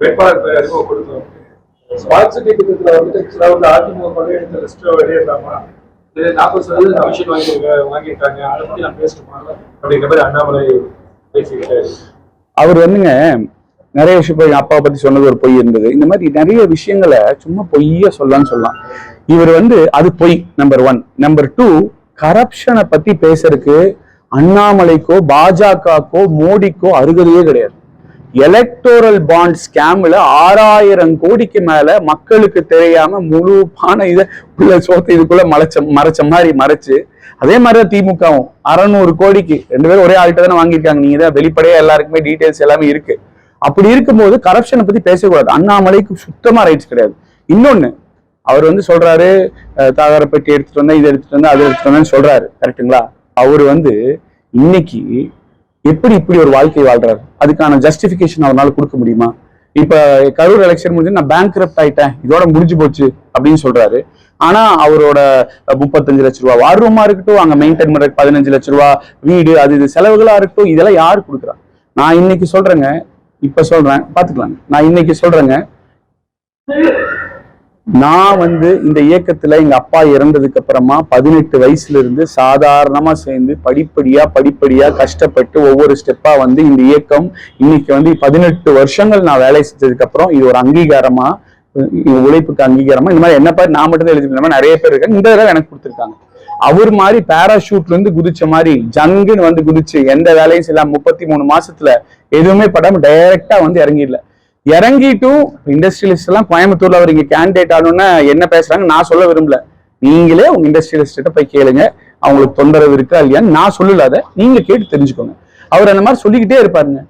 வேட்பாளர் வந்துட்டு வந்து அதிமுக வெளியிடலாமா இது நாற்பது சதவீதம் கமிஷன் வாங்கியிருக்காங்க. அதை நான் பேசணுமா? அப்படிங்கிற மாதிரி அண்ணாமலை பேசிக்கிட்டாரு அவர் வந்துங்க நிறைய விஷயம் போய் அப்பா பத்தி சொன்னது ஒரு பொய் இருந்தது. இந்த மாதிரி நிறைய விஷயங்களை சும்மா பொய்யா சொல்லலாம்னு சொல்லலாம். இவர் வந்து அது பொய் நம்பர் ஒன் நம்பர் டூ கரப்ஷனை பத்தி பேசுறதுக்கு அண்ணாமலைக்கோ பாஜகக்கோ மோடிக்கோ அருகதையே கிடையாது. எலக்டோரல் பாண்ட் ஸ்கேம்ல ஆறாயிரம் கோடிக்கு மேல மக்களுக்கு தெரியாம முழு பானை இதை உள்ள சோத்து இதுக்குள்ள மறைச்ச மறைச்ச மாதிரி மறைச்சு அதே மாதிரி தான் திமுகவும். அறநூறு கோடிக்கு. ரெண்டு பேரும் ஒரே ஆள்கிட்ட தானே வாங்கியிருக்காங்க. நீங்க தான் வெளிப்படையா எல்லாருக்குமே டீடைல்ஸ் எல்லாமே இருக்கு. அப்படி இருக்கும்போது கரப்ஷனை பத்தி பேசக்கூடாது. அண்ணாமலைக்கு சுத்தமா ரைட்ஸ் கிடையாது. இன்னொன்னு அவர் வந்து சொல்றாரு அஹ், எடுத்துட்டு வந்தா இதை எடுத்துட்டு வந்தா அதை எடுத்துட்டு வந்தேன்னு சொல்றாரு. கரெக்ட்டுங்களா அவர் வந்து இன்னைக்கு எப்படி இப்படி ஒரு வாழ்க்கை வாழ்றாரு? அதுக்கான ஜஸ்டிபிகேஷன் அவரால கொடுக்க முடியுமா? இப்ப கரூர் எலெக்ஷன் முடிஞ்சு நான் பேங்க் ஆயிட்டேன். இதோட முடிஞ்சு போச்சு அப்படின்னு சொல்றாரு. ஆனா அவரோட முப்பத்தஞ்சு லட்ச ரூபா வார் ரூமா இருக்கட்டும் அங்க மெயின்டைன் பண்ற பதினஞ்சு லட்ச ரூபா வீடு அது இது செலவுகளா இருக்கட்டும் இதெல்லாம் யாரு கொடுக்குறா? நான் இன்னைக்கு சொல்றேங்க. இப்ப சொல்றேன். பாத்துக்கலாங்க. நான் இன்னைக்கு சொல்றேங்க. நான் வந்து இந்த இயக்கத்துல எங்க அப்பா இறந்ததுக்கு அப்புறமா பதினெட்டு வயசுல இருந்து சாதாரணமா சேர்ந்து படிப்படியா படிப்படியா கஷ்டப்பட்டு ஒவ்வொரு ஸ்டெப்பா வந்து இந்த இயக்கம் இன்னைக்கு வந்து பதினெட்டு வருஷங்கள் நான் வேலை செஞ்சதுக்கு அப்புறம் இது ஒரு அங்கீகாரமா உழைப்புக்கு அங்கீகாரமா. இந்த மாதிரி என்ன பாரு நான் மட்டும் தான் எழுதி நிறைய பேர் இருக்காங்க. இந்த தடவை எனக்கு கொடுத்துருக்காங்க. அவர் மாதிரி பேராஷூட்ல இருந்து குதிச்ச மாதிரி ஜங்குன்னு வந்து குதிச்சு எந்த வேலையும் செய்யலாம் முப்பத்தி மூணு மாசத்துல எதுவுமே படாம டைரக்டா வந்து இறங்கிடல. இறங்கிட்டும் இண்டஸ்ட்ரியலிஸ்ட் எல்லாம் கோயம்புத்தூர்ல அவர் இங்க கேண்டிடேட் ஆகணும்னா என்ன பேசுறாங்க? நான் சொல்ல விரும்பல. நீங்களே உங்க இண்டஸ்ட்ரியலிஸ்ட போய் கேளுங்க. அவங்களுக்கு தொந்தரவு இருக்கா இல்லையான்னு நான் சொல்லல அதை. நீங்க கேட்டு தெரிஞ்சுக்கோங்க. அவர் அந்த மாதிரி சொல்லிக்கிட்டே இருப்பாருங்க.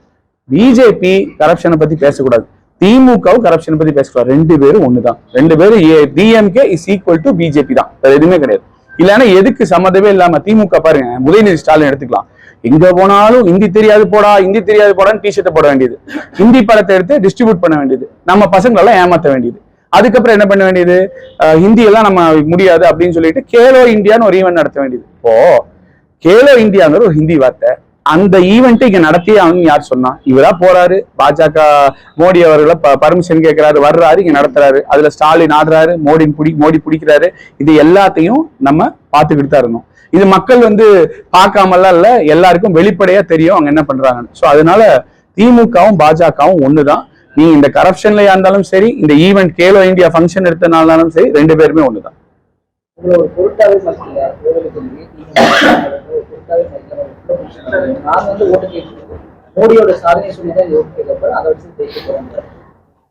பிஜேபி கரப்ஷனை பத்தி பேசக்கூடாது. திமுகவும் கரப்ஷனை பத்தி பேசக்கூடாது. ரெண்டு பேரும் ஒண்ணுதான். ரெண்டு பேரும் DMK is equal to BJP தான். வேற எதுவுமே கிடையாது. இல்லைன்னா எதுக்கு சம்மந்தமே இல்லாம திமுக பாருங்க. உதயநிதி ஸ்டாலின் எடுத்துக்கலாம். எங்க போனாலும் ஹிந்தி தெரியாது போடா ஹிந்தி தெரியாது போடான்னு டிஷர்ட்டை போட வேண்டியது. ஹிந்தி படத்தை எடுத்து டிஸ்ட்ரிபியூட் பண்ண வேண்டியது. நம்ம பசங்களெல்லாம் ஏமாற்ற வேண்டியது. அதுக்கப்புறம் என்ன பண்ண வேண்டியது? ஹிந்தி எல்லாம் நம்ம முடியாது அப்படின்னு சொல்லிட்டு கேலோ இந்தியான்னு ஒரு ஈவெண்ட் நடத்த வேண்டியது. இப்போ கேலோ இந்தியாங்கிற ஒரு ஹிந்தி வார்த்தை அந்த ஈவெண்ட்டை இங்க நடத்தியே அவங்க யார் சொன்னா இவரா போறாரு. பாஜக மோடி அவர்களை பர்மிஷன் கேட்கிறாரு வர்றாரு இங்க நடத்துறாரு. அதுல ஸ்டாலின் ஆடுறாரு மோடி பிடி மோடி பிடிக்கிறாரு. இது எல்லாத்தையும் நம்ம பார்த்துக்கிட்டு தான் இருந்தோம். இது மக்கள் வந்து பார்க்காமலாம் இல்ல எல்லாருக்கும் வெளிப்படையா தெரியும் அவங்க என்ன பண்றாங்கன்னு. ஸோ அதனால திமுகவும் பாஜகவும் ஒண்ணுதான். நீங்க இந்த கரப்ஷன்லயா இருந்தாலும் சரி இந்த ஈவெண்ட் கேலோ இந்தியா ஃபங்க்ஷன் எடுத்தனாலும் சரி ரெண்டு பேருமே ஒண்ணுதான். மோடியோட சாதனை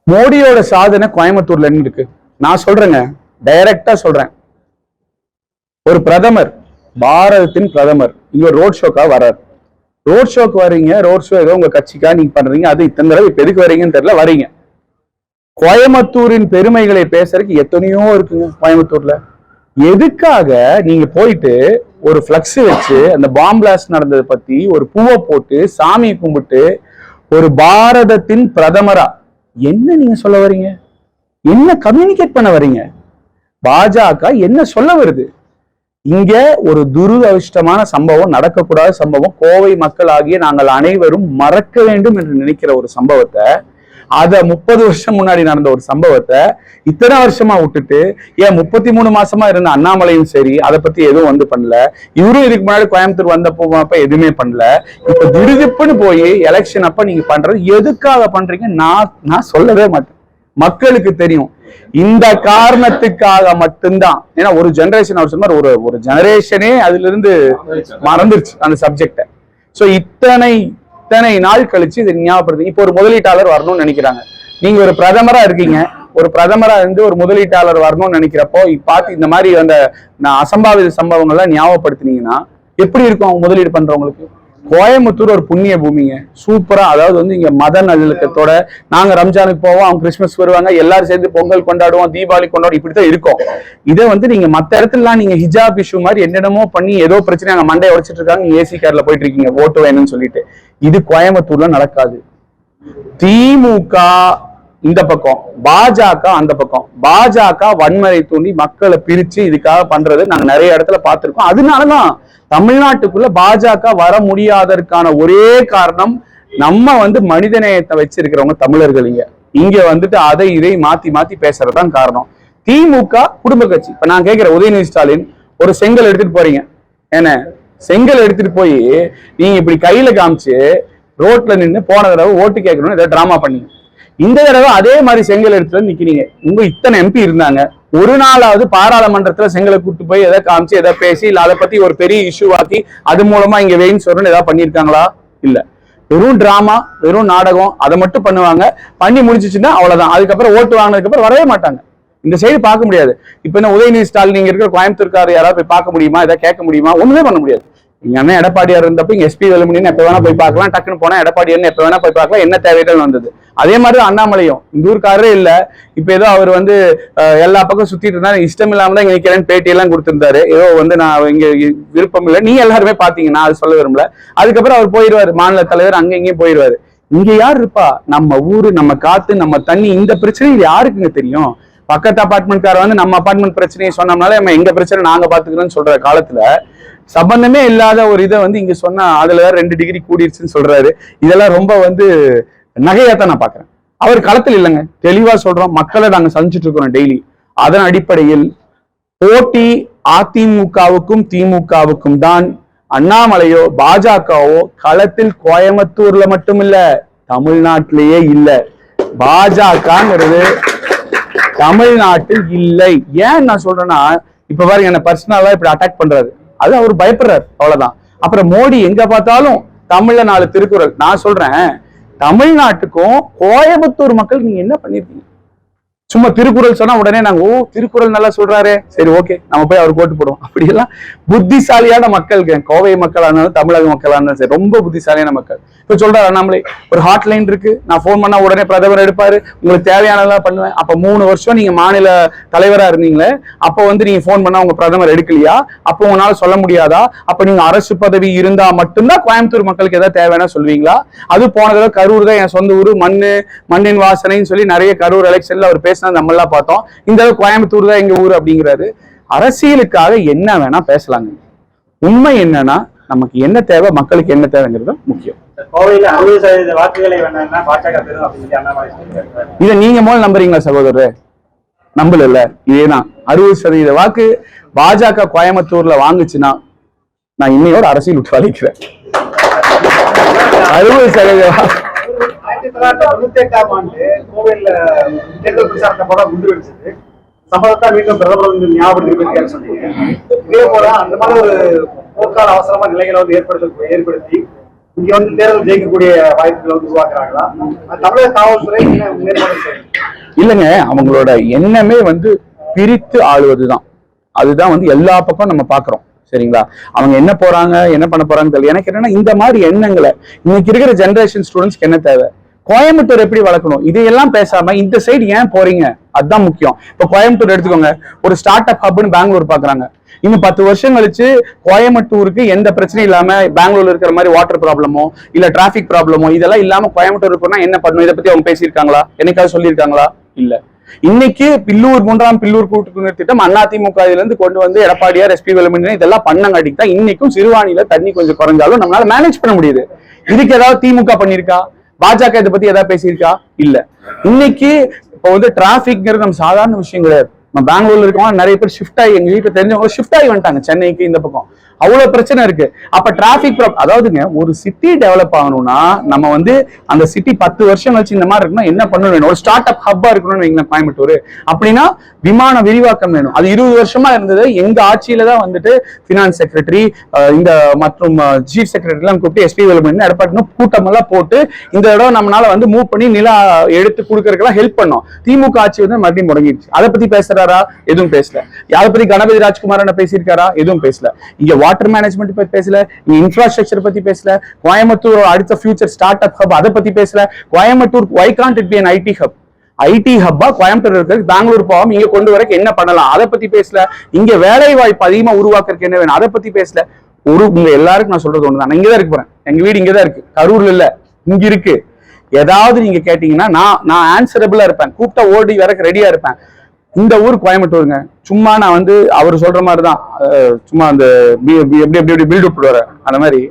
மோடியோட கோயம்புத்தூர்ல என்ன இருக்கு. நான் சொல்றேங்க டைரக்டா சொல்றேன். ஒரு பிரதமர் பாரதத்தின் பிரதமர். இங்க ரோட் ஷோக்கா வர்றாரு. ரோட் ஷோக்கு வரீங்க ரோட் ஷோ ஏதோ உங்க கட்சிக்கா நீங்க பண்றீங்க அது இத்தனை தடவை இப்ப எதுக்கு வரீங்கன்னு தெரியல வரீங்க கோயம்புத்தூரின் பெருமைகளை பேசுறதுக்கு எத்தனையோ இருக்குங்க கோயம்புத்தூர்ல. எதுக்காக நீங்க போயிட்டு ஒரு ஃப்ளக்ஸ் வச்சு அந்த பாம் பிளாஸ்ட் நடந்ததை பத்தி ஒரு பூவை போட்டு சாமியை கும்பிட்டு ஒரு பாரதத்தின் பிரதமரா என்ன நீங்க சொல்ல வர்றீங்க? என்ன கம்யூனிகேட் பண்ண வரீங்க பாஜக என்ன சொல்ல வருது? இங்க ஒரு துரதிருஷ்டமான சம்பவம் நடக்கக்கூடாத சம்பவம் கோவை மக்கள் ஆகிய நாங்கள் அனைவரும் மறக்க வேண்டும் என்று நினைக்கிற ஒரு சம்பவத்தை அத முப்பது வருஷம் முன்னாடி நடந்த ஒரு சம்பவத்தை இத்தனை வருஷமா விட்டுட்டு ஏன் முப்பத்தி மூணு மாசமா இருந்த அண்ணாமலையும் சரி அதை பத்தி எதுவும் வந்து பண்ணல. இவரும் இதுக்கு முன்னாடி கோயம்புத்தூர் வந்தப்போ எதுவுமே பண்ணல. இப்ப திடுதிப்புன்னு போய் எலெக்ஷன் அப்ப நீங்க பண்றது எதுக்காக பண்றீங்க? நான் நான் சொல்லவே மாட்டேன். மக்களுக்கு தெரியும். இந்த காரணத்துக்காக மட்டும்தான். ஏன்னா ஒரு ஜெனரேஷன் அவர் சொன்னார் ஒரு ஒரு ஜெனரேஷனே அதுல இருந்து மறந்துருச்சு அந்த சப்ஜெக்ட சோ இத்தனை இத்தனை நாள் கழிச்சு இதை ஞாபகப்படுத்து இப்போ ஒரு முதலீட்டாளர் வரணும்னு நினைக்கிறாங்க. நீங்க ஒரு பிரதமரா இருக்கீங்க ஒரு பிரதமரா இருந்து ஒரு முதலீட்டாளர் வரணும்னு நினைக்கிறப்போ பார்த்து இந்த மாதிரி அந்த நான் அசம்பாவித சம்பவங்கள்லாம் ஞாபகப்படுத்தினீங்கன்னா எப்படி இருக்கும் அவங்க முதலீடு பண்றவங்களுக்கு? கோயம்புத்தூர் ஒரு புண்ணிய பூமிங்க. சூப்பரா அதாவது வந்து இங்க மத நல்லிணக்கத்தோட நாங்க ரம்ஜானுக்கு போவோம் அவங்க கிறிஸ்மஸ் வருவாங்க எல்லாரும் சேர்ந்து பொங்கல் கொண்டாடுவோம் தீபாவளி கொண்டாடுவோம் இப்படித்தான் இருக்கும். இதை வந்து நீங்க மத்த இடத்துலலாம் நீங்க ஹிஜாப் இஷ்யூ மாதிரி என்னென்னமோ பண்ணி ஏதோ பிரச்சனை அங்க மண்டையை உடைச்சிட்டு இருக்காங்க ஏசி கார்ல போயிட்டு இருக்கீங்க ஓட்டு வேணும்னு சொல்லிட்டு. இது கோயம்புத்தூர்ல நடக்காது. திமுக இந்த பக்கம். பாஜக அந்த பக்கம். பாஜக வன்முறை தூண்டி மக்களை பிரிச்சு இதுக்காக பண்றது நாங்க நிறைய இடத்துல பார்த்திருக்கோம். அதனாலதான் தமிழ்நாட்டுக்குள்ள பாஜக வர முடியாததற்கான ஒரே காரணம் நம்ம வந்து மனிதநேயத்தை வச்சிருக்கிறவங்க தமிழர்கள் இங்க. இங்க வந்துட்டு அதை இதை மாத்தி மாத்தி பேசுறதுதான் காரணம். திமுக குடும்ப கட்சி. இப்ப நான் கேட்கிறேன் உதயநிதி ஸ்டாலின் ஒரு செங்கல் எடுத்துட்டு போறீங்க. என்ன? செங்கல் எடுத்துட்டு போய் நீங்க இப்படி கையில காமிச்சு ரோட்ல நின்று போன தடவை ஓட்டு கேட்கணும்னு ஏதாவது டிராமா பண்ணீங்க. இந்த தடவை அதே மாதிரி செங்கல் இடத்துல நிக்கிறீங்க. உங்க இத்தனை எம்பி இருந்தாங்க. ஒரு நாளாவது பாராளுமன்றத்துல செங்கலை கூட்டு போய் எதை காமிச்சு எதை பேசி இல்ல அதை பத்தி ஒரு பெரிய இஷ்யூ ஆக்கி அது மூலமா இங்க வெயின் சொல்லணும்னு ஏதாவது பண்ணியிருக்காங்களா? இல்ல. வெறும் டிராமா வெறும் நாடகம் அதை மட்டும் பண்ணுவாங்க. பண்ணி முடிச்சிச்சுன்னா அவ்வளவுதான். அதுக்கப்புறம் ஓட்டு வாங்கினதுக்கு அப்புறம் வரவே மாட்டாங்க. இந்த சைடு பார்க்க முடியாது. இப்ப என்ன உதயநிதி ஸ்டாலின் இங்க இருக்கிற கோயம்புத்தூர்கார் யாராவது போய் பார்க்க முடியுமா? இதை கேட்க முடியுமா? ஒண்ணுமே பண்ண முடியாது. எங்க அண்ணன் எடப்பாடியார் இருந்தப்ப இங்க எஸ்பி வேலுமணின்னு எப்ப வேணா போய் பார்க்கலாம். டக்குன்னு போனா எடப்பாடியார்னு எப்ப வேணா போய் பார்க்கலாம். என்ன தேவைகள் வந்தது அதே மாதிரி தான் அண்ணாமலையும். இந்த ஊருக்காரரே இல்ல. இப்ப ஏதோ அவர் வந்து எல்லா பக்கம் சுத்திட்டு இருந்தா இஷ்டம் இல்லாம தான் இங்க நிக்கிறேன்னு பேட்டி எல்லாம் கொடுத்திருந்தாரு. ஏதோ வந்து நான் இங்க விருப்பம் இல்லை. நீ எல்லாருமே பாத்தீங்க நான் அது சொல்ல விரும்பல. அதுக்கப்புறம் அவர் போயிடுவாரு மாநில தலைவர் அங்க இங்கேயும் போயிடுவாரு இங்க யார் இருப்பா? நம்ம ஊரு நம்ம காத்து நம்ம தண்ணி இந்த பிரச்சனை இது யாருக்குங்க தெரியும்? பக்கத்து அபார்ட்மெண்ட்கார வந்து நம்ம அபார்ட்மெண்ட் பிரச்சனையை சொன்னோம்னால நம்ம எங்க பிரச்சனை நாங்க பாத்துக்கிறோம்னு சொல்ற காலத்துல சம்பந்தமே இல்லாத ஒரு இதை வந்து இங்க சொன்னா அதுல வேற ரெண்டு டிகிரி கூடிருச்சுன்னு சொல்றாரு. இதெல்லாம் ரொம்ப வந்து நகையாத்தான் நான் பாக்குறேன் அவர் களத்தில் இல்லைங்க. தெளிவா சொல்றோம். மக்களை நாங்க சந்திச்சுட்டு இருக்கிறோம் டெய்லி அதன் அடிப்படையில் போட்டி அதிமுகவுக்கும் திமுகவுக்கும் தான் அண்ணாமலையோ பாஜகவோ களத்தில் கோயம்புத்தூர்ல மட்டும் இல்ல தமிழ்நாட்டிலேயே இல்ல. பாஜகங்கிறது தமிழ்நாட்டில் இல்லை. ஏன் நான் சொல்றேன்னா இப்ப பாருங்க என்ன பர்சனலா இப்படி அட்டாக் பண்றாரு. அது அவர் பயப்படுறாரு. அவ்வளவுதான். அப்புறம் மோடி எங்க பார்த்தாலும் தமிழ்ல நாலு திருக்குறள். நான் சொல்றேன் தமிழ்நாட்டுக்கும் கோயம்புத்தூர் மக்கள் நீங்க என்ன பண்ணிருக்கீங்க? சும்மா திருக்குறள் சொன்னா உடனே நாங்க ஓ திருக்குறள் நல்லா சொல்றாரு. சரி ஓகே நம்ம போய் அவர் போட்டு போடுவோம். அப்படியெல்லாம் புத்திசாலியான மக்கள் கோவை மக்களா இருந்தாலும் தமிழக மக்களா இருந்தாலும் சரி ரொம்ப புத்திசாலியான மக்கள். இப்ப சொல்றாரு அண்ணாமலை ஒரு ஹாட்லைன் இருக்கு. நான் ஃபோன் பண்ணா உடனே பிரதமர் எடுப்பாரு. உங்களுக்கு தேவையானதெல்லாம் பண்ணுவேன். அப்ப மூணு வருஷம் நீங்க மாநில தலைவரா இருந்தீங்களே அப்ப வந்து நீங்க ஃபோன் பண்ணா உங்க பிரதமர் எடுக்கலையா? அப்போ உங்களால சொல்ல முடியாதா? அப்ப நீங்க அரசு பதவி இருந்தா மட்டும்தான் கோயம்புத்தூர் மக்களுக்கு ஏதாவது தேவைன்னா சொல்லுவீங்களா? அது போன தடவை கரூர் தான் என் சொந்த ஊர். மண்ணு மண்ணின் வாசனைன்னு சொல்லி நிறைய கரூர் எலெக்ஷன்ல அவர் பேச நம்ம எல்லாம் பார்த்தோம். இந்த தடவை கோயம்புத்தூர் தான் எங்க ஊர் அப்படிங்கிறாரு. அரசியலுக்காக என்ன வேணா பேசலாங்க. உண்மை என்னன்னா நமக்கு என்ன தேவை மக்களுக்கு என்ன தேவைங்கிறது முக்கியம். இதை நீங்க முதல்ல நம்புறீங்களா சகோதரர்? நம்பல இதேதான். அறுபது சதவீத வாக்கு பாஜக கோயம்புத்தூர்ல வாங்குச்சுன்னா நான் இன்னையோட அரசியல் விட்டு வலிக்கிறேன் அறுபது சதவீத வாக்கு ஆயிரத்தி தொள்ளாயிரத்தி தொண்ணூத்தி எட்டாம் ஆண்டு கோவையில தேர்தல் பிரச்சாரத்தை போல முந்து வெடிச்சது. சம்பவத்தா மீண்டும் பிரதமர் வந்து ஞாபகப்படுத்தி சொன்னீங்க இதே போல அந்த மாதிரி ஒரு போர்க்கால அவசரமா நிலைகளை வந்து ஏற்படுத்த ஏற்படுத்தி இங்க வந்து தேர்தல் ஜெயிக்கக்கூடிய வாய்ப்புகளை வந்து உருவாக்குறாங்களா? தமிழக காவல்துறை என்ன இல்லைங்க அவங்களோட எண்ணமே வந்து பிரித்து ஆளுவதுதான். அதுதான் வந்து எல்லா பக்கம் நம்ம பாக்குறோம் சரிங்களா? அவங்க என்ன போறாங்க என்ன பண்ண போறாங்கன்னு தெரியல. எனக்கு என்னன்னா இந்த மாதிரி எண்ணங்களை இன்னைக்கு இருக்கிற ஜென்ரேஷன் ஸ்டூடெண்ட்ஸ்க்கு என்ன தேவை? கோயம்புத்தூர் எப்படி வளர்க்கணும்? இதையெல்லாம் பேசாம இந்த சைடு ஏன் போறீங்க? அதுதான் முக்கியம். இப்ப கோயம்புத்தூர் எடுத்துக்கோங்க. ஒரு ஸ்டார்ட் அப் ஹப்னு பெங்களூர் பாக்குறாங்க. இன்னும் பத்து வருஷம் கழிச்சு கோயம்புத்தூருக்கு எந்த பிரச்சனையும் இல்லாம பெங்களூர்ல இருக்கிற மாதிரி வாட்டர் ப்ராப்ளமோ இல்ல டிராபிக் ப்ராப்ளமோ இதெல்லாம் இல்லாம கோயம்புத்தூர் இருக்கணும்னா என்ன பண்ணணும்? இதை பத்தி அவங்க பேசியிருக்காங்களா? என்னைக்காவது சொல்லியிருக்காங்களா? இல்ல. இன்னைக்கு பில்லூர் மூன்றாம் பில்லூர் கூட்டுக்குடிநீர் திட்டம் அதிமுக இதுல இருந்து கொண்டு வந்து எடப்பாடியார் எஸ்பி வேலுமணி இதெல்லாம் பண்ணங்காட்டிக்கு தான் இன்னைக்கும் சிறுவாணியில தண்ணி கொஞ்சம் குறைஞ்சாலும் நம்மளால மேனேஜ் பண்ண முடியுது. இதுக்கு ஏதாவது திமுக பண்ணிருக்கா பாஜக இதை பத்தி ஏதாவது பேசியிருக்கா? இல்ல. இன்னைக்கு இப்போ வந்து டிராபிக்ங்கிறது நம்ம சாதாரண விஷயம் கிடையாது. நம்ம பெங்களூர்ல இருக்கவங்க நிறைய பேர் ஷிஃப்ட் ஆகி எங்க வீட்டுல தெரிஞ்சவங்க ஷிஃப்ட் ஆகி வந்துட்டாங்க. சென்னைக்கு இந்த பக்கம். அவ்வளவு பிரச்சனை இருக்கு. அப்ப டிராபிக் அதாவதுங்க ஒரு சிட்டி டெவலப் ஆகணும்னா நம்ம வந்து அந்த சிட்டி பத்து வருஷம் கழிச்சு இந்த மாதிரி இருக்கணும் என்ன பண்ணணும் வேணும்? ஒரு ஸ்டார்ட் அப் ஹப்பா இருக்கணும்னு வைங்களேன் கோயம்புத்தூர். அப்படின்னா விமான விரிவாக்கம் வேணும். அது இருபது வருஷமா இருந்தது. எங்க ஆட்சியில தான் வந்துட்டு பினான்ஸ் செக்ரட்டரி இந்த மற்றும் சீஃப் செக்ரட்டரி எல்லாம் கூப்பிட்டு எஸ்பி வேலுமணி எடப்பாடி கூட்டம் எல்லாம் போட்டு இந்த இடம் நம்மளால வந்து மூவ் பண்ணி நில எடுத்து கொடுக்கறதுக்கெல்லாம் ஹெல்ப் பண்ணோம். திமுக ஆட்சி வந்து மறுபடியும் முடங்கிடுச்சு அதை பத்தி பேசுற பேசியிருக்காரா? எதுவும் பேசல. அதை பத்தி கணபதி ராஜ்குமார் என்ன பேசியிருக்காரா? எதுவும் பேசல. இங்க வாட்டர் மேனேஜ்மெண்ட் பத்தி பேசல. இங்க இன்ஃப்ராஸ்ட்ரக்சர் பத்தி பேசல. கோயம்புத்தூர் அடுத்த ஃபியூச்சர் ஸ்டார்ட் அப் ஹப் அதை பத்தி பேசல. Coimbatore why can't it be an IT hub IT ஹப்பா கோயம்புத்தூர் இருக்கிறது பெங்களூர் போகாம இங்க கொண்டு வரக்கு என்ன பண்ணலாம்? அதை பத்தி பேசல. இங்க வேலை வாய்ப்பு அதிகமா உருவாக்குறதுக்கு என்ன வேணும்? அதை பத்தி பேசல. ஒரு உங்க எல்லாருக்கும் நான் சொல்றது ஒண்ணுதான். நான் இங்கதான் இருக்க போறேன். எங்க வீடு இங்கதான் இருக்கு. கரூர்ல இல்ல. இங்க இருக்கு. ஏதாவது நீங்க கேட்டீங்கன்னா நான் நான் ஆன்சரபிளா இருப்பேன். கூப்பிட்டா ஓடி வரக்கு ரெடியா இருப்பேன். இந்த ஊர் கோயம்புத்தூருங்க. சும்மா நான் வந்து அவர் சொல்ற மாதிரி தான் சும்மா அந்த எப்படி எப்படி எப்படி பில்டப் போடுவார் அந்த மாதிரி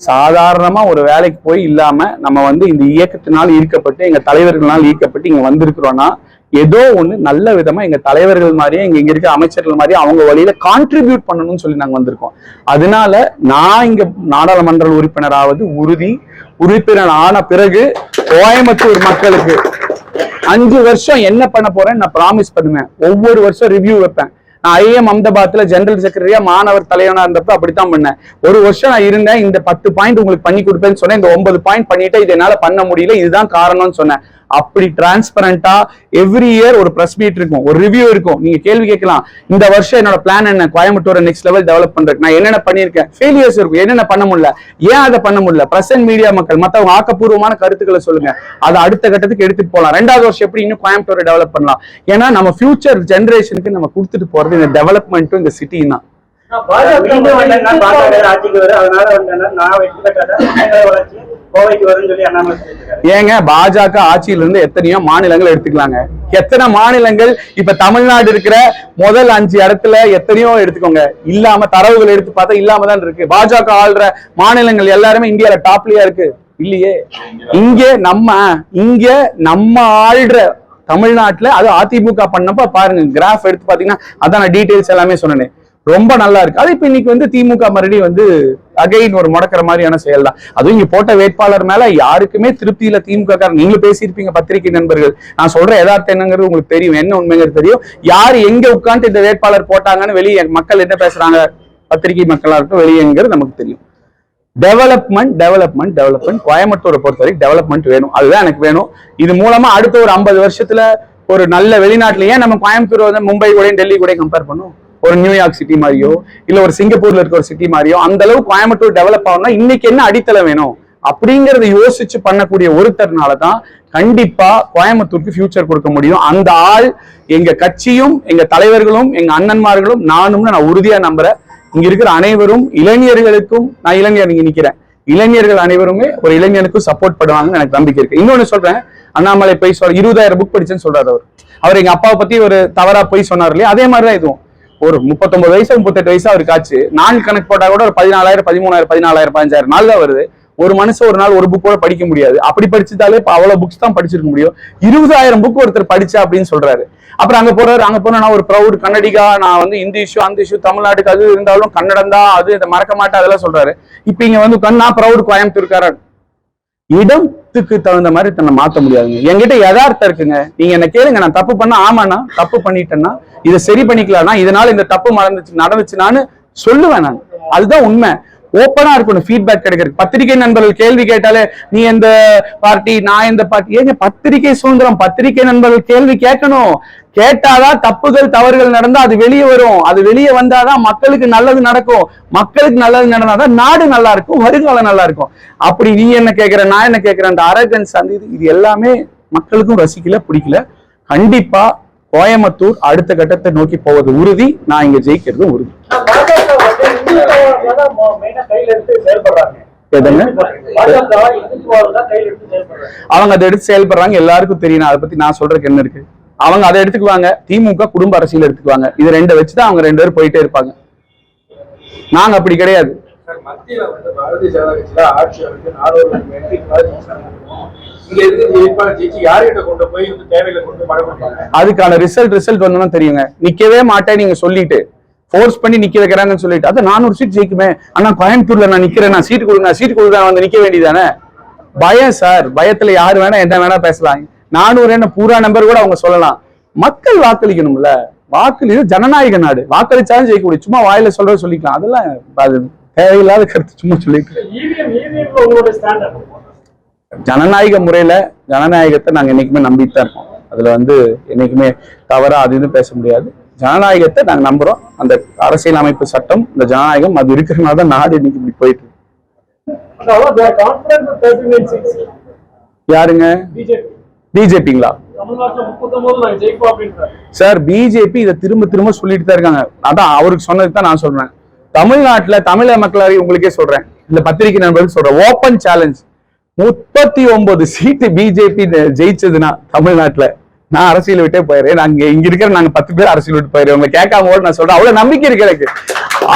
சாதாரணமா ஒரு வேலைக்கு போய் இல்லாம நம்ம வந்து இந்த இயக்கத்தினால் ஈர்க்கப்பட்டு எங்க தலைவர்களால் ஈர்க்கப்பட்டு இங்க வந்திருக்கிறோம்னா ஏதோ ஒண்ணு நல்ல விதமா எங்க தலைவர்கள் மாதிரியே இங்க இங்க இருக்க அமைச்சர்கள் மாதிரியே அவங்க வழியில கான்ட்ரிபியூட் பண்ணணும்னு சொல்லி நாங்க வந்திருக்கோம். அதனால நான் இங்க நாடாளுமன்ற உறுப்பினராவது உறுதி உறுப்பினர் ஆன பிறகு கோயம்புத்தூர் மக்களுக்கு அஞ்சு வருஷம் என்ன பண்ண போறேன்னு நான் ப்ராமிஸ் பண்ணுவேன். ஒவ்வொரு வருஷம் ரிவ்யூ வைப்பேன். நான் ஐஎம் அஹமதாபாத்ல ஜெனரல் செக்ரட்டரியா மாணவர் தலைவனா இருந்தப்ப அப்படித்தான் பண்ணேன். ஒரு வருஷம் நான் இருந்தேன் இந்த பத்து பாயிண்ட் உங்களுக்கு பண்ணி கொடுப்பேன்னு சொன்னேன். இந்த ஒன்பது பாயிண்ட் பண்ணிட்டு இது என்னால பண்ண முடியல. இதுதான் காரணம்னு சொன்னேன். அப்படி டிரான்ஸ்பரண்டா எவ்ரி இயர் ஒரு ப்ரெஸ் மீட் இருக்கும் ஒரு ரிவ்யூ இருக்கும். நீங்க கேள்வி கேட்கலாம் இந்த வருஷம் என்னோட பிளான் என்ன? கோயம்புத்தூரை நெக்ஸ்ட் லெவல் டெவலப் பண்றதுக்கு நான் என்னென்ன பண்ணியிருக்கேன்? ஃபெயிலியர்ஸ் இருக்கும். என்னென்ன பண்ண முடியல? ஏன் அதை பண்ண முடியல? பிரசன்ட் மீடியா மக்கள் மத்தவங்க ஆக்கப்பூர்வமான கருத்துக்களை சொல்லுங்க. அதை அடுத்த கட்டத்துக்கு எடுத்துட்டு போகலாம் ரெண்டாவது வருஷம் எப்படி இன்னும் கோயம்புத்தூரை டெவலப் பண்ணலாம்? ஏன்னா நம்ம ஃபியூச்சர் ஜெனரேஷனுக்கு நம்ம கொடுத்துட்டு போறது இந்த டெவலப்மெண்ட்டும் இந்த சிட்டி தான். பாஜக ஆட்சிக்கு வரும். அதனால நான் வெற்றி பெற்றாதான் வளர்ச்சி. ஏங்க பாஜக ஆட்சியில இருந்து எத்தனையோ மாநிலங்கள் எடுத்துக்கலாங்க. எத்தனை மாநிலங்கள் இப்ப தமிழ்நாடு இருக்கிற முதல் அஞ்சு இடத்துல எத்தனையோ எடுத்துக்கோங்க. இல்லாம தரவுகள் எடுத்து பார்த்தா இல்லாம தான் இருக்கு. பாஜக ஆள்ற மாநிலங்கள் எல்லாருமே இந்தியால டாப்லயா இருக்கு. இல்லையே. இங்க நம்ம இங்க நம்ம ஆள்ற தமிழ்நாட்டுல அது அதிமுக பண்ணப்ப பாருங்க கிராஃப் எடுத்து பாத்தீங்கன்னா அதான் நான் டீடைல்ஸ் எல்லாமே சொன்னேன். ரொம்ப நல்லா இருக்கு. அது இப்ப இன்னைக்கு வந்து திமுக மறுபடியும் வந்து அகைன் ஒரு முடக்கிற மாதிரியான செயல் தான் அதுவும் இங்க போட்ட வேட்பாளர் மேல யாருக்குமே திருப்தியில திமுக காரங்க. நீங்களும் பேசியிருப்பீங்க பத்திரிகை நண்பர்கள். நான் சொல்ற எதார்த்த என்னங்கிறது உங்களுக்கு தெரியும். என்ன உண்மைங்கிறது தெரியும். யார் எங்க உட்காந்து இந்த வேட்பாளர் போட்டாங்கன்னு வெளியே மக்கள் என்ன பேசுறாங்க? பத்திரிகை மக்களா இருக்கட்டும் வெளியேங்கிறது நமக்கு தெரியும். டெவலப்மெண்ட் டெவலப்மெண்ட் டெவலப்மெண்ட் கோயம்புத்தூரை பொறுத்த வரைக்கும் டெவலப்மெண்ட் வேணும். அதுதான் எனக்கு வேணும். இது மூலமா அடுத்த ஒரு ஐம்பது வருஷத்துல ஒரு நல்ல வெளிநாட்டுல ஏன் நம்ம கோயம்புத்தூர் வந்து மும்பை கூட டெல்லி கூட கம்பேர் பண்ணும்? ஒரு நியூயார்க் சிட்டி மாதிரியோ இல்ல ஒரு சிங்கப்பூர்ல இருக்க ஒரு சிட்டி மாதிரியோ அந்த அளவு கோயம்புத்தூர் டெவலப் ஆகணும்னா இன்னைக்கு என்ன அடித்தளம் வேணும்? அப்படிங்கறத யோசிச்சு பண்ணக்கூடிய ஒருத்தர்னால தான் கண்டிப்பா கோயம்புத்தூருக்கு ஃபியூச்சர் கொடுக்க முடியும். அந்த ஆள் எங்க கட்சியும் எங்க தலைவர்களும் எங்க அண்ணன்மார்களும் நானும்னு நான் உறுதியா நம்புறேன். இங்க இருக்கிற அனைவரும் இளைஞர்களுக்கும் நான் இளைஞர் இங்க நிக்கிறேன். இளைஞர்கள் அனைவருமே ஒரு இளைஞனுக்கும் சப்போர்ட் பண்ணுவாங்கன்னு எனக்கு நம்பிக்கை இருக்கு. இன்னொன்னு சொல்றேன். அண்ணாமலை போய் சொல்ற இருபதாயிரம் புக் படிச்சேன்னு சொல்றாரு அவர். அவர் எங்க அப்பாவை பத்தி ஒரு தவறா போய் சொன்னார் இல்லையா? அதே மாதிரிதான் இதுவும். ஒரு முப்பத்தொன்பது வயசு முப்பத்தெட்டு வயசு அவருக்கு ஆச்சு. நாள் கணக்கு போட்டா கூட ஒரு பதினாலாயிரம் பதிமூணாயிரம் பதினாலாயிரம் பதினஞ்சாயிரம் நாள் தான் வருது. ஒரு மனுஷன் ஒரு நாள் ஒரு புக் கூட படிக்க முடியாது. அப்படி படிச்சுட்டாலே இப்ப அவ்வளவு புக்ஸ் தான் படிச்சிருக்க முடியும். இருபதாயிரம் புக் ஒருத்தர் படிச்சா அப்படின்னு சொல்றாரு. அப்புறம் அங்க போறாரு. அங்க போனா நான் ஒரு ப்ரௌட் கன்னடிகா நான் வந்து இந்த இஷ்யூ அந்த இஷ்யூ தமிழ்நாட்டுக்கு அது இருந்தாலும் கன்னடம் தான் அது இதை மறக்க மாட்டேன் அதெல்லாம் சொல்றாரு. இப்ப இங்க வந்து கண்ணா நான் ப்ரௌட் கோயம்புத்தூர்காரன் இடத்துக்கு தகுந்த மாதிரி தன்னை மாத்த முடியாதுங்க. என்கிட்ட யதார்த்தம் இருக்குங்க. நீங்க என்ன கேளுங்க. நான் தப்பு பண்ண ஆமாண்ணா தப்பு பண்ணிட்டேன்னா இதை சரி பண்ணிக்கலாம்னா இதனால இந்த தப்பு நடந்துச்சு நடந்துச்சுனான்னு சொல்லுவேன் நான். அதுதான் உண்மை. ஓப்பனா இருக்கணும் ஃபீட்பேக் கிடைக்கிறது பத்திரிகை நண்பர்கள் கேள்வி கேட்டாலே நீ எந்த பார்ட்டி நான் எந்த பார்ட்டி ஏங்க பத்திரிகை சுதந்திரம் பத்திரிகை நண்பர்கள் கேள்வி கேட்கணும். கேட்டாதான் தப்புகள் தவறுகள் நடந்தா அது வெளியே வரும். அது வெளியே வந்தாதான் மக்களுக்கு நல்லது நடக்கும். மக்களுக்கு நல்லது நடந்தாதான் நாடு நல்லா இருக்கும் வருங்காலம் நல்லா இருக்கும். அப்படி நீ என்ன கேட்கிற நான் என்ன கேட்கிறேன் அந்த அரகன்ஸ் அந்த இது இது எல்லாமே மக்களுக்கும் ரசிக்கல பிடிக்கல. கண்டிப்பா கோயம்புத்தூர் அடுத்த கட்டத்தை நோக்கி போவது உறுதி. நான் இங்க ஜெயிக்கிறது உறுதி. அவங்க அதை எடுத்து செயல்படுறாங்க எல்லாருக்கும் தெரியும். அதை பத்தி நான் சொல்றதுக்கு என்ன இருக்கு? அவங்க அதை எடுத்துக்குவாங்க. திமுக குடும்ப அரசியல் எடுத்துக்குவாங்க. இது ரெண்டை வச்சுதான் அவங்க ரெண்டு பேரும் போயிட்டே இருப்பாங்க. நாங்க அப்படி கிடையாது. சார், மத்தியில வந்து பாரதிய ஜனதா கட்சியில ஆட்சி அமைத்து நானூறு எம்பி இங்க இருந்து வேட்பாளர் ஜெயிச்சு யார்கிட்ட கொண்டு போய் இந்த தேவையில கொண்டு மழை கொடுப்பாங்க? அதுக்கான ரிசல்ட் ரிசல்ட் வந்தோம்னா தெரியுங்க. நிக்கவே மாட்டேன் நீங்க சொல்லிட்டு ஃபோர்ஸ் பண்ணி நிக்க வைக்கிறாங்கன்னு சொல்லிட்டு அது நானூறு சீட் ஜெயிக்குமே. ஆனா கோயம்புத்தூர்ல நான் நிக்கிறேன் நான் சீட் கொடுங்க சீட் கொடுங்க வந்து நிக்க வேண்டியதானே பயம் சார். பயத்துல யாரு வேணா என்ன வேணா பேசலாம். நானூறு என்ன பூரா நம்பர் கூட அவங்க சொல்லலாம். மக்கள் வாக்களிக்கணும்ல. வாக்களி ஜனநாயக நாடு. வாக்களிச்சாலும் ஜெயிக்க முடியும். சும்மா வாயில சொல்ற சொல்லிக்கலாம். அதெல்லாம் அது தேவையில்லாத கருத்து சும்மா சொல்லிட்டு. ஜனநாயக முறையில ஜனநாயகத்தை நாங்க என்னைக்குமே நம்பிட்டு தான் இருக்கோம். அதுல வந்து என்னைக்குமே தவறா அது இது பேச முடியாது. ஜனநாயகத்தை நாங்க நம்புறோம். அந்த அரசியல் அமைப்பு சட்டம் இந்த ஜனநாயகம் அது இருக்கிறனால தான் நாடு இன்னைக்கு இப்படி போயிட்டு யாருங்க? பிஜேபி பிஜேபிங்களா சார் பிஜேபி இதை திரும்ப திரும்ப சொல்லிட்டு தான் இருக்காங்க. அதான் அவருக்கு சொன்னதுக்கு தான் நான் சொல்றேன். தமிழ்நாட்டுல தமிழக மக்களாரி உங்களுக்கே சொல்றேன். இந்த பத்திரிகை நண்பர்கள் சொல்றேன் ஓப்பன் சேலஞ்ச் முப்பத்தி ஒன்பது சீட்டு பிஜேபி ஜெயிச்சதுன்னா தமிழ்நாட்டுல நான் அரசியல் விட்டே போயிடுறேன். நாங்க இங்க இருக்கிற நாங்க பத்து பேர் அரசியல் விட்டு போயிடுறேன் உங்களை கேட்காம கூட நான் சொல்றேன். அவ்வளவு நம்பிக்கை இருக்கு எனக்கு.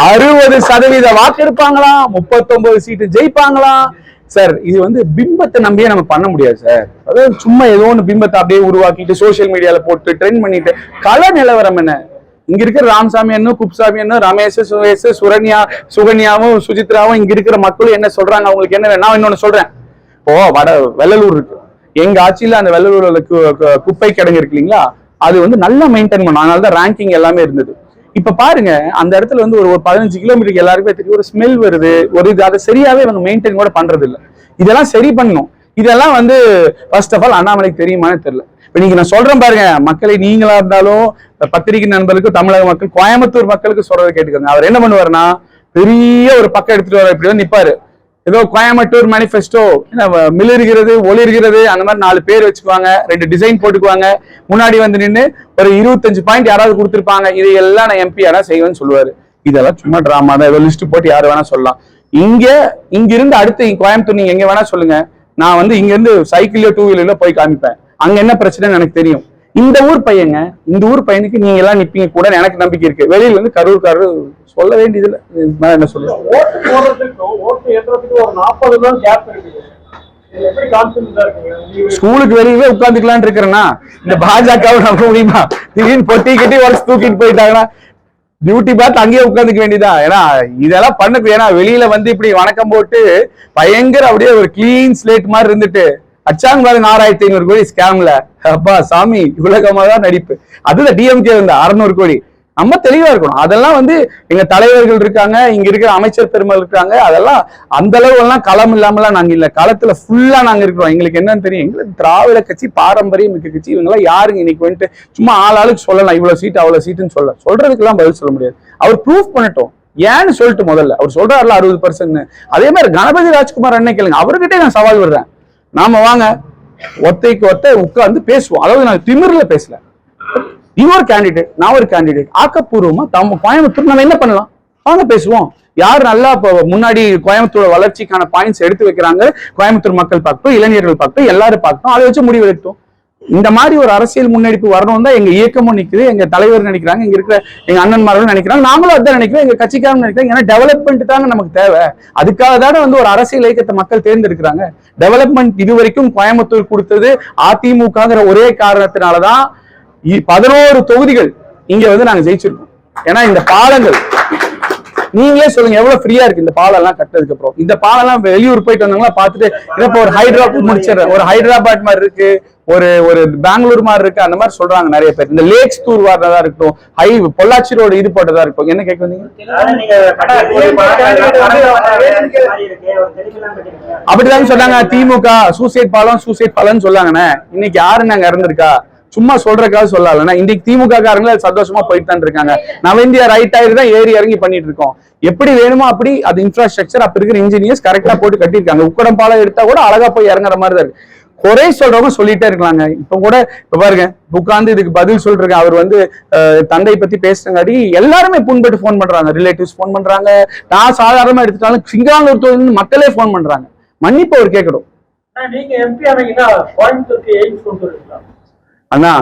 அறுபது சதவீத வாக்கு எடுப்பாங்களாம் முப்பத்தொன்பது சீட்டு ஜெயிப்பாங்களாம் சார் இது வந்து பிம்பத்தை நம்பியே நம்ம பண்ண முடியாது சார். அதாவது சும்மா ஏதோ ஒன்று பிம்பத்தை அப்படியே உருவாக்கிட்டு சோஷியல் மீடியாவில் போட்டு ட்ரெண்ட் பண்ணிட்டு கல நிலவரம் என்ன? இங்க இருக்கிற ராமசாமி என்ன குப்சாமி என்ன ரமேஷ் சுரேஷ் சுரன்யா சுகன்யாவும் சுஜித்ராவும் இங்க இருக்கிற மக்களும் என்ன சொல்றாங்க? அவங்களுக்கு என்ன வேணும்? இன்னொன்னு சொல்றேன். இப்போ வட வெள்ளலூர் இருக்கு. எங்க ஆட்சியில அந்த வெள்ளலூர்ல குப்பை கிடங்கு இருக்கு இல்லைங்களா? அது வந்து நல்லா மெயின்டைன் பண்ணும். அதனால தான் ரேங்கிங் எல்லாமே இருந்தது. இப்ப பாருங்க அந்த இடத்துல வந்து ஒரு ஒரு பதினஞ்சு கிலோமீட்டருக்கு எல்லாருக்குமே தெரியும். ஒரு ஸ்மெல் வருது. ஒரு இது அதை சரியாவே இவங்க மெயின்டைன் கூட பண்றது இல்லை. இதெல்லாம் சரி பண்ணணும். இதெல்லாம் வந்து ஃபர்ஸ்ட் ஆஃப் ஆல் அண்ணாமலைக்கு தெரியுமான்னு தெரியல. இப்ப நீங்க நான் சொல்றேன் பாருங்க மக்களை நீங்களா இருந்தாலும் பத்திரிகை நண்பர்களுக்கு தமிழக மக்கள் கோயம்புத்தூர் மக்களுக்கு சொல்றதை கேட்டுக்கோங்க. அவர் என்ன பண்ணுவாருன்னா பெரிய ஒரு பக்கம் எடுத்துட்டு வர இப்படி நிப்பாரு. ஏதோ கோயம்புத்தூர் மேனிஃபெஸ்டோ மிளிர்கிறது ஒளிர்கிறது அந்த மாதிரி நாலு பேர் வச்சுக்குவாங்க. ரெண்டு டிசைன் போட்டுக்குவாங்க. முன்னாடி வந்து நின்று ஒரு இருபத்தஞ்சு பாயிண்ட் யாராவது கொடுத்துருப்பாங்க. இதையெல்லாம் நான் எம்பி யாரா செய்வேன்னு சொல்லுவாரு. இதெல்லாம் சும்மா டிராமா தான். ஏதோ லிஸ்ட் போட்டு யாரு வேணா சொல்லலாம். இங்க இங்க இருந்து அடுத்து கோயம்புத்தூர் நீங்க எங்க வேணா சொல்லுங்க. நான் வந்து இங்க இருந்து சைக்கிள்ல டூ வீலர்ல போய் காமிப்பேன். அங்க என்ன பிரச்சனைன்னு எனக்கு தெரியும். இந்த ஊர் பையங்க இந்த ஊர் பையனுக்கு நீங்க எல்லாம் நிப்பீங்க கூட எனக்கு நம்பிக்கை இருக்கு. வெளியில வந்து கரூர்காரர் சொல்ல இதுக்கு மேல என்ன சொல்லுவேன் நீங்க ஸ்கூலுக்கு வெளியவே உட்காந்துக்கலாம்னு இருக்கிறேன்னா இந்த பாஜகவை நம்ப முடியுமா? திடீர்னு பொட்டி கட்டி உடச்சு தூக்கிட்டு போயிட்டாங்கன்னா டியூட்டி பார்த்து அங்கேயே உட்காந்துக்க வேண்டியதா? ஏன்னா இதெல்லாம் பண்ணக்கு ஏன்னா வெளியில வந்து இப்படி வணக்கம் போட்டு பயங்கர அப்படியே ஒரு கிளீன் ஸ்லேட் மாதிரி இருந்துட்டு அச்சாங்க பாருங்க ஆறாயிரத்தி ஐநூறு கோடி ஸ்கேம்ல அப்பா சாமி உலகமா தான் நடிப்பு. அதுல டிஎம்கே இருந்த அறுநூறு கோடி. நம்ம தெளிவா இருக்கணும். அதெல்லாம் வந்து எங்க தலைவர்கள் இருக்காங்க இங்க இருக்கிற அமைச்சர் பெருமள் இருக்காங்க அதெல்லாம் அந்த அளவு எல்லாம் களம் இல்லாமலாம் நாங்க இல்ல. களத்துல ஃபுல்லா நாங்க இருக்கிறோம். எங்களுக்கு என்னன்னு தெரியும்? எங்களுக்கு திராவிட கட்சி பாரம்பரியம் மிக்க கட்சி. இவங்க எல்லாம் யாருங்க? இன்னைக்கு வந்துட்டு சும்மா ஆள் ஆளுக்கு சொல்லலாம். இவ்வளவு சீட் அவ்வளவு சீட்டுன்னு சொல்ல சொல்றதுக்கெல்லாம் பதில் சொல்ல முடியாது. அவர் ப்ரூஃப் பண்ணட்டும். ஏன்னு சொல்லிட்டு முதல்ல. அவர் சொல்றாருல அறுபது பர்சன்ட் அதே மாதிரி கணபதி ராஜ்குமார் அண்ணன் கேளுங்க. அவர்கிட்டே நான் சவால் விடுறேன். நாம வாங்க. ஒத்தைக்கு ஒத்தை உட்கார்ந்து பேசுவோம். அதாவது நான் திமிர்ல பேசல. நீ ஒரு கேண்டிடேட் நான் ஒரு கேண்டிடேட் ஆக்கப்பூர்வமா தம் கோயம்புத்தூர் நம்ம என்ன பண்ணலாம்? வாங்க பேசுவோம். யார் நல்லா இப்போ முன்னாடி கோயம்புத்தூர் வளர்ச்சிக்கான பாயிண்ட்ஸ் எடுத்து வைக்கிறாங்க? கோயம்புத்தூர் மக்கள் பார்க்கட்டும் இளைஞர்கள் பார்க்கட்டும் எல்லாரும் பார்க்கட்டும். அதை வச்சு முடிவு எடுத்தோம். இந்த மாதிரி ஒரு அரசியல் முன்னெடுப்பு வரணும் தான் எங்க இயக்கமும் நிக்குது எங்க தலைவர் நினைக்கிறாங்க இங்க இருக்கிற எங்க அண்ணன்மார்களும் நினைக்கிறாங்க நாங்களும் அதான் நினைக்கிறோம் எங்க கட்சிக்காரங்க நினைக்கிறாங்க ஏன்னா டெவலப்மெண்ட் தாங்க நமக்கு தேவை. அதுக்காக தானே வந்து ஒரு அரசியல் இயக்கத்தை மக்கள் தேர்ந்தெடுக்கிறாங்க. டெவலப்மெண்ட் இதுவரைக்கும் கோயம்புத்தூர் கொடுத்தது அதிமுகங்கிற ஒரே காரணத்தினாலதான் பதினோரு தொகுதிகள் இங்க வந்து நாங்க ஜெயிச்சிருக்கோம். ஏன்னா இந்த பாலங்கள் நீங்களே சொல்லுங்க எவ்வளவு ஃப்ரீயா இருக்கு இந்த பாலம் எல்லாம் கட்டதுக்கு அப்புறம்? இந்த பாலம் எல்லாம் வெளியூர் போயிட்டு வந்தாங்களா பாத்துட்டு இப்ப இப்போ ஒரு ஹைதராபாத் முடிச்சிடுறேன் ஒரு ஹைதராபாத் மாதிரி இருக்கு ஒரு ஒரு பெங்களூர் மாதிரி இருக்கு அந்த மாதிரி சொல்றாங்க நிறைய பேர். இந்த லேக்ஸ் தூர் வாடுறதா இருக்கட்டும் ஹை பொள்ளாச்சி ரோடு இது போட்டதா இருக்கும் என்ன கேட்க வந்தீங்க? அப்படிதான் சொன்னாங்க திமுக சூசைட் பாலம் சூசைட் பாலம்னு சொல்லாங்கண்ணே இன்னைக்கு யாரு நாங்க இறந்திருக்கா? சும்மா சொல்றதுக்காக சொல்லலன்னா இன்னைக்கு திமுக காரங்களே சந்தோஷமா போயிட்டு தான் இருக்காங்க. நவ இந்தியா ரைட் ஆயிட்டு தான் ஏறி இறங்கி பண்ணிட்டு இருக்கோம். எப்படி வேணுமோ அப்படி அது இன்ஃப்ராஸ்ட்ரக்சர் அப்ப இருக்கிற இன்ஜினியர்ஸ் கரெக்டா போட்டு கட்டியிருக்காங்க. உக்கடம் பாலம் எடுத்தா கூட அழகா போய் இறங்குற மாதிரி தான் இருக்கு. குறை சொல்றவங்க சொல்லிட்டே இருக்கலாங்க. இப்ப கூட இப்ப பாருங்க உட்கார்ந்து இதுக்கு பதில் சொல்றேன் அவர் வந்து தந்தை பத்தி பேசுறங்காடி எல்லாருமே புண்பட்டு ஃபோன் பண்றாங்க. ரிலேட்டிவ்ஸ் ஃபோன் பண்றாங்க. நான் சாதாரணமா எடுத்துட்டாலும் சிங்காங்கூர் தொகுதியிலிருந்து மக்களே ஃபோன் பண்றாங்க. மன்னிப்பு அவர் கேட்கணும். அண்ணா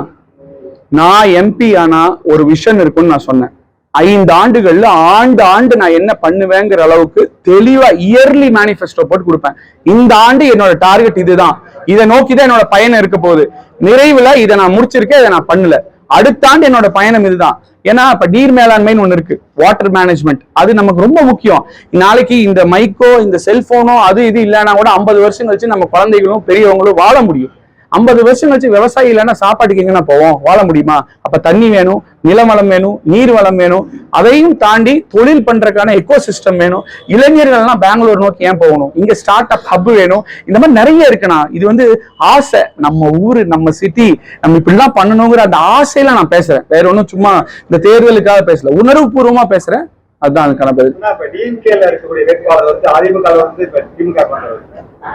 நான் எம்பி ஆனா ஒரு விஷன் இருக்கும்னு நான் சொன்னேன். ஐந்து ஆண்டுகள்ல ஆண்டு ஆண்டு நான் என்ன பண்ணுவேங்கிற அளவுக்கு தெளிவா இயர்லி மேனிஃபெஸ்டோ போட்டு கொடுப்பேன். இந்த ஆண்டு என்னோட டார்கெட் இதுதான். இதை நோக்கி தான் என்னோட பயணம் இருக்க போகுது. நிறைவுல இதை நான் முடிச்சிருக்கேன் இதை நான் பண்ணல. அடுத்த ஆண்டு என்னோட பயணம் இதுதான். ஏன்னா இப்ப நீர் மேலாண்மைன்னு ஒண்ணு இருக்கு. வாட்டர் மேனேஜ்மெண்ட் அது நமக்கு ரொம்ப முக்கியம். நாளைக்கு இந்த மைக்கோ இந்த செல்போனோ அது இது இல்லைன்னா கூட ஐம்பது வருஷம் கழிச்சு நம்ம குழந்தைகளும் பெரியவங்களும் வாழ முடியும். ஐம்பது வருஷம் கழிச்சு விவசாயி இல்லைன்னா சாப்பாட்டுக்கு எங்கன்னா போவோம்? வாழ முடியுமா? அப்ப தண்ணி வேணும் நிலவளம் வேணும் நீர் வளம் வேணும். அதையும் தாண்டி தொழில் பண்றதுக்கான எக்கோ சிஸ்டம் வேணும். இளைஞர்கள்லாம் பெங்களூர் நோக்கி ஏன் போகணும்? இங்க ஸ்டார்ட் அப் ஹப் வேணும். இந்த மாதிரி நிறைய இருக்குண்ணா. இது வந்து ஆசை. நம்ம ஊரு நம்ம சிட்டி நம்ம இப்படிலாம் பண்ணணுங்கிற அந்த ஆசையில நான் பேசுறேன். வேற ஒன்றும் சும்மா இந்த தேர்தலுக்காக பேசல. உணர்வுபூர்வமா பேசுறேன். அதுதான் அதுக்கான பதில். டிஎம்கேல இருக்கக்கூடிய வேட்பாளர் வந்து அதிமுக வந்து இப்ப திமுக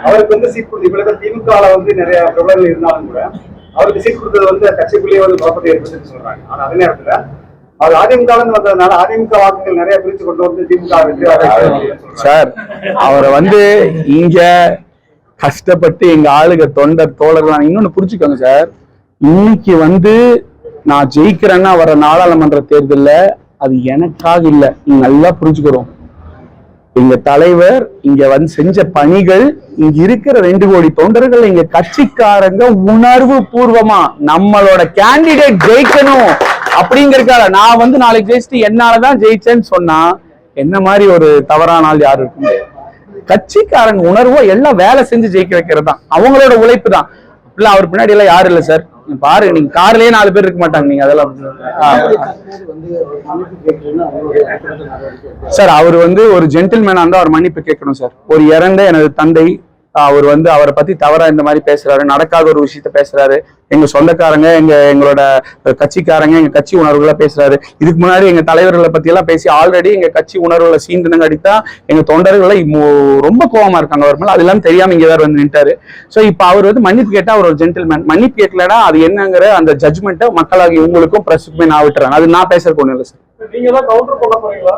அவருக்கு வந்து சீட் கொடுத்து இப்ப திமுக வந்து நிறைய பிரபலங்கள் இருந்தாலும் கூட அவருக்கு சீட் கொடுத்தது வந்து கட்சிக்குள்ளேயே வந்து குழப்பத்தை ஏற்படுத்தி சொல்றாங்க. ஆனா அதே நேரத்துல அவர் அதிமுக வந்ததுனால அதிமுக வாக்குகள் நிறைய பிரிச்சு கொண்டு வந்து திமுக வெற்றி சார் அவரை வந்து இங்க கஷ்டப்பட்டு எங்க ஆளுக தொண்டர் தோழர்கள் இன்னொன்னு புரிச்சுக்கோங்க சார். இன்னைக்கு வந்து நான் ஜெயிக்கிறேன்னா வர நாடாளுமன்ற தேர்தல்ல அது எனக்காக இல்லை. நீங்க நல்லா புரிஞ்சுக்கிறோம் எங்க தலைவர் இங்க வந்து செஞ்ச பணிகள் இங்க இருக்கிற ரெண்டு கோடி தொண்டர்கள் எங்க கட்சிக்காரங்க உணர்வு பூர்வமா நம்மளோட கேண்டிடேட் ஜெயிக்கணும் அப்படிங்கறதுக்காக நான் வந்து நாளைக்கு ஜெயிச்சுட்டு என்னாலதான் ஜெயிச்சேன்னு சொன்னா என்ன மாதிரி ஒரு தவறான ஆள் யாரும் இருக்க முடியாது. கட்சிக்காரங்க உணர்வோ எல்லாம் வேலை செஞ்சு ஜெயிக்க வைக்கிறது தான் அவங்களோட உழைப்பு தான் இல்ல அவர் பின்னாடி எல்லாம் யாரும் இல்ல சார். பாருங்க நீங்க கார்லயே நாலு பேர் இருக்க மாட்டாங்க நீங்க அதெல்லாம் சார் அவர் வந்து ஒரு ஜென்டில்மேனா இருந்தா அவர் மன்னிப்பு கேட்கணும் சார். ஒரு இறந்த எனது தந்தை அவர் வந்து அவரை பத்தி தவறா இந்த மாதிரி பேசுறாரு நடக்காத ஒரு விஷயத்த பேசுறாரு. எங்க சொந்தக்காரங்க எங்க எங்களோட கட்சிக்காரங்க எங்க கட்சி உணர்வுகளை பேசுறாரு. இதுக்கு முன்னாடி எங்க தலைவர்களை பத்தி எல்லாம் பேசி ஆல்ரெடி எங்க கட்சி உணர்வுகளை சீண்டனங்க அடித்தா எங்க தொண்டர்களை ரொம்ப கோபமா இருக்காங்க அவர் மேல. அதெல்லாம் தெரியாம இங்க வேற வந்து நின்ட்டாரு சோ இப்ப அவர் வந்து மன்னிப்பு கேட்டா அவர் ஒரு ஜென்டில்மேன் மன்னிப்பு கேட்கலனா அது என்னங்கிற அந்த ஜட்மெண்ட்டை மக்களாகி உங்களுக்கும் பிரஸுக்குமே நான் விட்டுறேன். அது நான் பேசுறதுக்கு ஒண்ணு இல்லை சார் நீங்க தான் கவுண்டர் பண்ண போறீங்களா?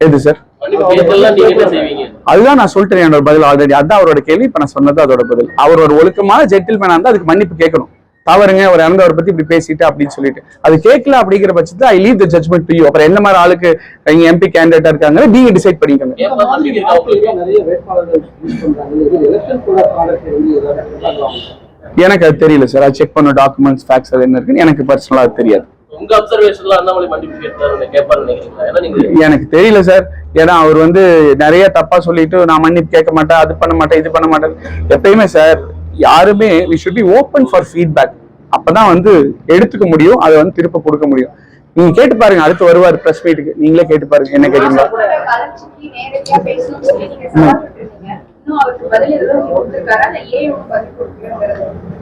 எது சார் நீங்க அதுதான் நான் சொல்லிட்டேன் என்னோட பதில் ஆல்ரெடி அதான் அவரோட கேள்வி இப்ப நான் சொன்னது அதோட பதில். அவர் ஒரு ஒழுக்கமான ஜென்டில்மேனா இருந்தா அதுக்கு மன்னிப்பு கேட்கணும். தவறுங்க அவர் இறந்தவரை பத்தி இப்படி பேசிட்டு அப்படின்னு சொல்லிட்டு. அது கேட்கல அப்படிங்கிற பட்சத்துல I leave the judgement to you அப்புறம் என்ன மாதிரி ஆளுக்கு இங்க எம்பி கேண்டிடேட்டா இருக்காங்க நீங்க டிசைட் பண்ணிக்கோங்க. எனக்கு அது தெரியல சார் அது செக் பண்ண டாக்குமெண்ட்ஸ் ஃபேக்ஸ் அது என்ன இருக்குன்னு எனக்கு பர்சனலா அது தெரியாது. உங்க அப்சர்வேஷன்ல அண்ணாமலை மன்னிப்பு கேட்டாரு கேட்பாரு நினைக்கிறீங்களா? எனக்கு தெரியல சார். ஏன்னா அவர் வந்து நிறைய தப்பா சொல்லிட்டு நான் மன்னிப்பு கேட்க மாட்டேன் அது பண்ண மாட்டேன் இது பண்ண மாட்டேன். எப்பயுமே சார் யாருமே we should be open for feedback அப்பதான் வந்து எடுத்துக்க முடியும் அதை வந்து திருப்ப கொடுக்க முடியும். நீங்க கேட்டு பாருங்க அடுத்து வருவார் பிரஸ் மீட்டுக்கு நீங்களே கேட்டு பாருங்க என்ன கேட்டீங்களா?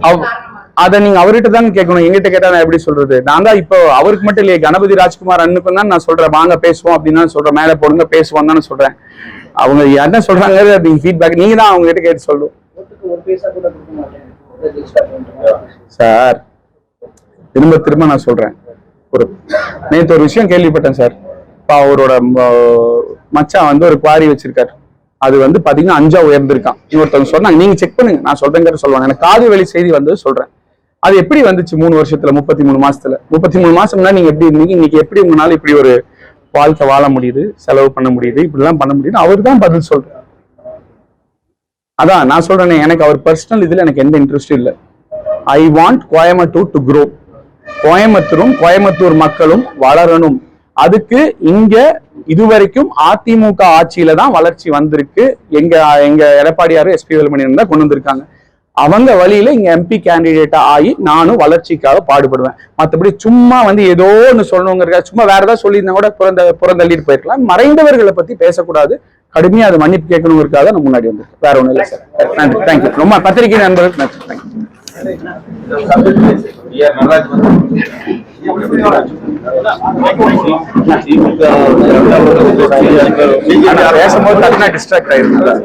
அவ்-? அதை நீங்க அவர்கிட்ட தான் கேட்கணும். எங்கிட்ட கேட்டா நான் எப்படி சொல்றது? நான் தான் இப்போ அவருக்கு மட்டும் இல்லையே கணபதி ராஜ்குமார் அண்ணுக்கும் தான் நான் சொல்றேன். வாங்க பேசுவோம் அப்படின்னு தான் சொல்றேன். மேல போடுங்க பேசுவோம் தான் சொல்றேன். அவங்க என்ன சொல்றாங்க நீங்க ஃபீட்பேக் நீங்க தான் அவங்க கிட்ட கேட்டு சொல்லணும் சார் திரும்ப திரும்ப நான் சொல்றேன். ஒரு நேற்று ஒரு விஷயம் கேள்விப்பட்டேன் சார். இப்போ அவரோட மச்சான் வந்து ஒரு குவாரி வச்சிருக்காரு. அது வந்து பாத்தீங்கன்னா அஞ்சா உயர்ந்திருக்கான். இன்னொருத்தவங்க சொன்னாங்க நீங்க செக் பண்ணுங்க. நான் சொல்றேங்கிற சொல்லுவாங்க. எனக்கு காது வெளி செய்தி வந்து சொல்றேன். அது எப்படி வந்துச்சு மூணு வருஷத்துல முப்பத்தி மூணு மாசத்துல? முப்பத்தி மூணு மாசம்னா நீங்க எப்படி இருந்தீங்க? இன்னைக்கு எப்படி உங்களால இப்படி ஒரு வாழ்க்கை வாழ முடியுது செலவு பண்ண முடியுது இப்படிலாம் பண்ண முடியுது அவர் தான் பதில் சொல்றாரு. அதான் நான் சொல்றேன் எனக்கு அவர் பர்சனல் இதுல எனக்கு எந்த இன்ட்ரெஸ்டும் இல்லை. I want Coimbatore to grow கோயம்புத்தூரும் Coimbatore மக்களும் வளரணும். அதுக்கு இங்க இதுவரைக்கும் அதிமுக ஆட்சியில தான் வளர்ச்சி வந்திருக்கு. எங்க எங்க எடப்பாடியார் எஸ்பி வேலுமணி தான் கொண்டு வந்திருக்காங்க. அவங்க வழியில இங்க எம்பி கேண்டிடேட்டா ஆகி நானும் வளர்ச்சிக்காக பாடுபடுவேன். மத்தபடி சும்மா வந்து ஏதோ ஒன்று சொல்லணுங்கிறதா சும்மா வேற ஏதாவது சொல்லியிருந்தா கூட புறந்த புறந்தள்ளிட்டு போயிருக்கலாம். மறைந்தவர்களை பத்தி பேசக்கூடாது. கடுமையா அது மன்னிப்பு கேட்கணுங்கிறதுக்காக நான் முன்னாடி வந்திருக்கேன். வேற ஒண்ணும் இல்லை சார் நன்றி தேங்க்யூ ரொம்ப பத்திரிகை நண்பர்கள் நன்றி. பேசும்போது டிஸ்ட்ராக்ட் ஆயிருந்தேன்.